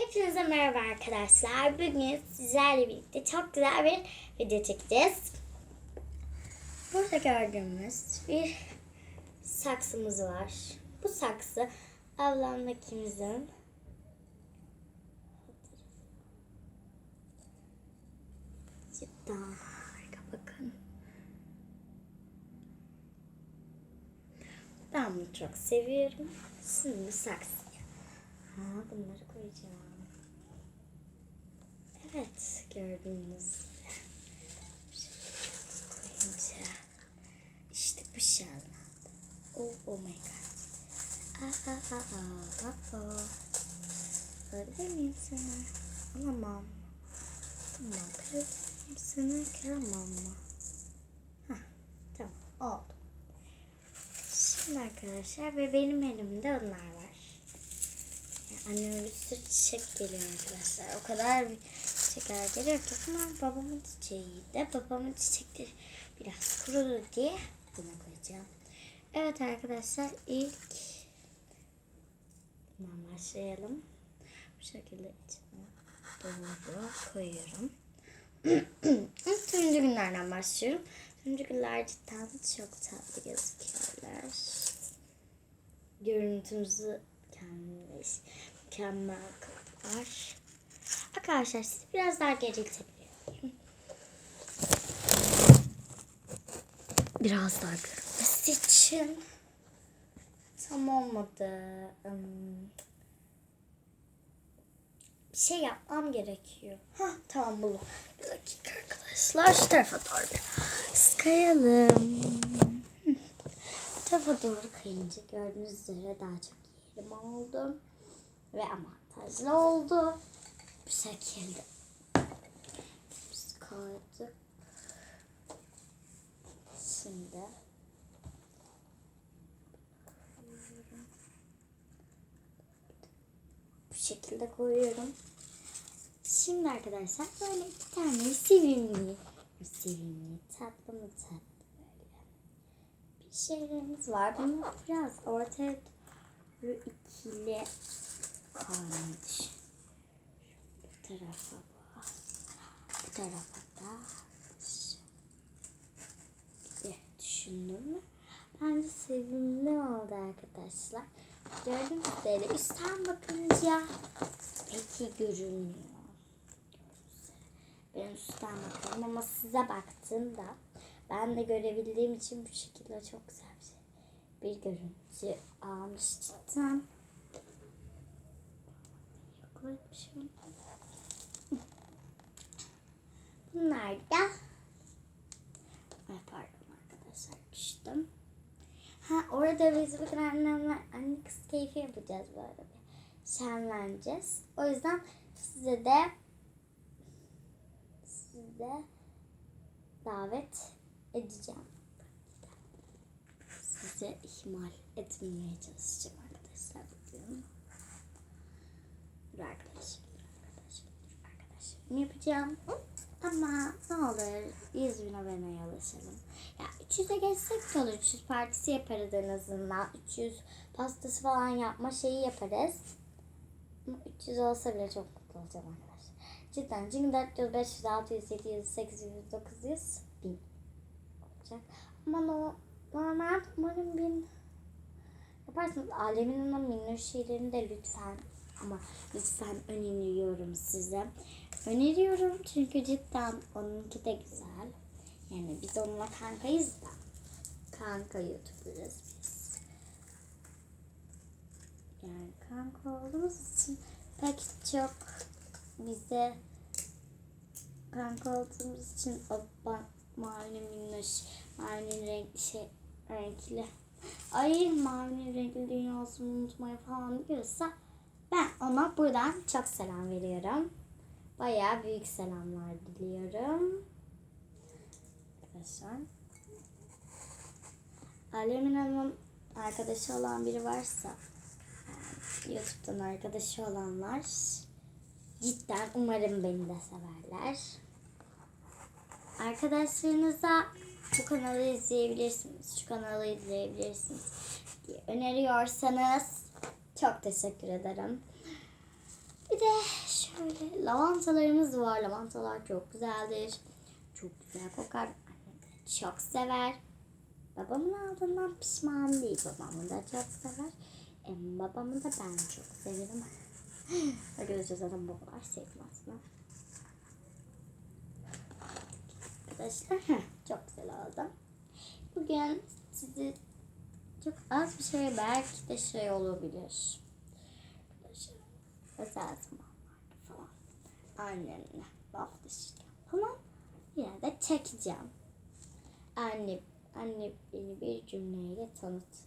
Hepinize merhaba arkadaşlar. Bugün sizlerle birlikte çok güzel bir video çekeceğiz. Burada gördüğümüz bir saksımız var. Bu saksı ablamla ikimizin cidden harika bakın. Ben bunu çok seviyorum. Şimdi saksıya. Ha, bunları koyacağım. Evet, gördüğünüz koyunca işte bu şallandı. Oh, oh my god. Aa, aa, aa, aa, aa. Öyle miyim sana? Alamam. Tamam, kırabilirim seni, kıramam mı? Hah, tamam, oldu. Şimdi arkadaşlar ve benim elimde onlar var. Yani anneme bir sürü çiçek geliyor arkadaşlar. O kadar çiçekler geliyor ki ama babamın çiçeği de babamın çiçekleri biraz kurudu diye buna koyacağım. Evet arkadaşlar ilk bundan başlayalım. Bu şekilde içine doğru koyuyorum. İlk turuncu günlerden başlıyorum. Turuncu günler cidden çok tatlı gözüküyorlar. Görüntümüzü kendimiz mükemmel kılar. Arkadaşlar sizi biraz daha geriltebilirim. Biraz daha görünmesi için tam olmadı. Bir şey yapmam gerekiyor. Hah tamam buldum. Bir dakika arkadaşlar şu tarafa doğru biraz kayalım. Tarafa doğru kayınca gördüğünüz üzere daha çok yerim oldu. Ve avantajlı oldu. Bu şekilde. Koyduk. Şimdi bu şekilde koyuyorum. Şimdi arkadaşlar böyle iki tane sevimli, sevimli, tatlı mı tatlı böyle bir şeylerimiz var. Bunu biraz ortaya ikili koymuş. Bu tarafa bu. Bu tarafa da diye düşündüm mü? Bence sevimli oldu arkadaşlar. Gördüğünüz üzere üstten bakınca peki görünmüyor. Ben üstten bakıyorum ama size baktığımda ben de görebildiğim için bu şekilde çok güzel bir şey. Bir görüntü almış cidden. Yok bir şey olmadı. Da Ay pardon arkadaşlar düştüm. Ha orada biz bugün annemle anne kız keyfi yapacağız böyle bir. Şenleneceğiz. O yüzden size de size davet edeceğim. Size ihmal etmemeye çalışacağım arkadaşlar bugün. Arkadaşlar, arkadaşlar, arkadaşlar. Ne yapacağım? Ama ne olur 100 bin aboneye ulaşalım. Ya 300'e geçsek de olur. 300 partisi yaparız en azından. 300 pastası falan yapma şeyi yaparız. Ama 300 olsa bile çok mutlu olacağım arkadaşlar. Cidden çünkü 400, 500, 600, 700, 800, 900 bin olacak. Ama no, normal umarım bin yaparsınız. Alemin onun minnoş şeylerini de lütfen ama lütfen öneriyorum size. Öneriyorum çünkü cidden onunki de güzel. Yani biz onunla kankayız da. Kanka YouTuber'ız biz. Yani kanka olduğumuz için pek çok bize kanka olduğumuz için o mavi minnoş, mavi renk şey renkli. Ay mavi renkli dünyasını unutmayı falan diyorsa ben ona buradan çok selam veriyorum. Bayağı büyük selamlar diliyorum. Arkadaşlar. Alemin Hanım'ın arkadaşı olan biri varsa YouTube'dan arkadaşı olanlar cidden umarım beni de severler. Arkadaşlarınıza bu kanalı izleyebilirsiniz, şu kanalı izleyebilirsiniz diye öneriyorsanız çok teşekkür ederim. Bir de şöyle lavantalarımız var. Lavantalar çok güzeldir. Çok güzel kokar. Çok sever. Babamın aldığından pişman değil. Babamı da çok sever. Em, babamı da ben çok severim. Arkadaşlar zaten babalar sevmez mi? Arkadaşlar çok güzel oldu. Bugün sizi çok az bir şey belki de şey olabilir. Arkadaşlar özel falan annemle laf dışarken falan yine de çekeceğim. Anne, anne beni bir cümleyle tanıt